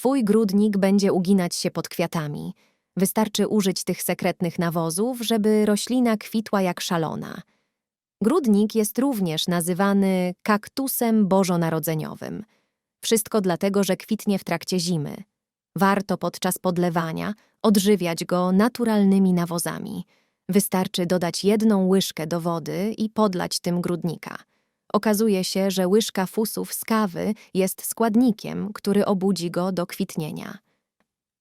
Twój grudnik będzie uginać się pod kwiatami. Wystarczy użyć tych sekretnych nawozów, żeby roślina kwitła jak szalona. Grudnik jest również nazywany kaktusem bożonarodzeniowym. Wszystko dlatego, że kwitnie w trakcie zimy. Warto podczas podlewania odżywiać go naturalnymi nawozami. Wystarczy dodać jedną łyżkę do wody i podlać tym grudnika. Okazuje się, że łyżka fusów z kawy jest składnikiem, który obudzi go do kwitnienia.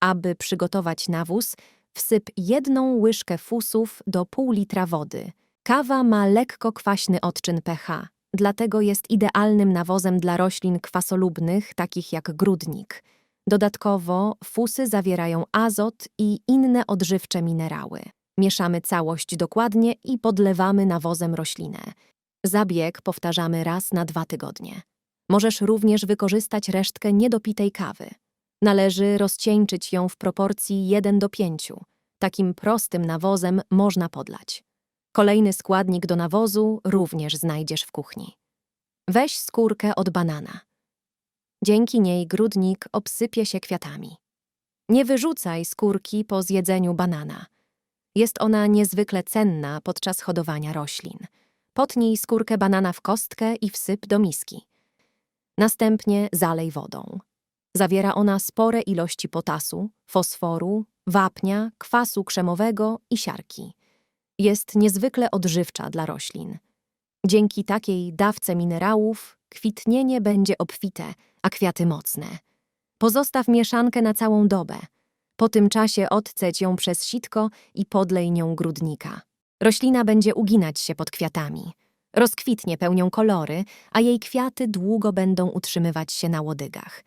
Aby przygotować nawóz, wsyp jedną łyżkę fusów do pół litra wody. Kawa ma lekko kwaśny odczyn pH, dlatego jest idealnym nawozem dla roślin kwasolubnych, takich jak grudnik. Dodatkowo fusy zawierają azot i inne odżywcze minerały. Mieszamy całość dokładnie i podlewamy nawozem roślinę. Zabieg powtarzamy raz na dwa tygodnie. Możesz również wykorzystać resztkę niedopitej kawy. Należy rozcieńczyć ją w proporcji 1 do 5. Takim prostym nawozem można podlać. Kolejny składnik do nawozu również znajdziesz w kuchni. Weź skórkę od banana. Dzięki niej grudnik obsypie się kwiatami. Nie wyrzucaj skórki po zjedzeniu banana. Jest ona niezwykle cenna podczas hodowania roślin. Potnij skórkę banana w kostkę i wsyp do miski. Następnie zalej wodą. Zawiera ona spore ilości potasu, fosforu, wapnia, kwasu krzemowego i siarki. Jest niezwykle odżywcza dla roślin. Dzięki takiej dawce minerałów kwitnienie będzie obfite, a kwiaty mocne. Pozostaw mieszankę na całą dobę. Po tym czasie odceć ją przez sitko i podlej nią grudnika. Roślina będzie uginać się pod kwiatami. Rozkwitnie pełnią kolory, a jej kwiaty długo będą utrzymywać się na łodygach.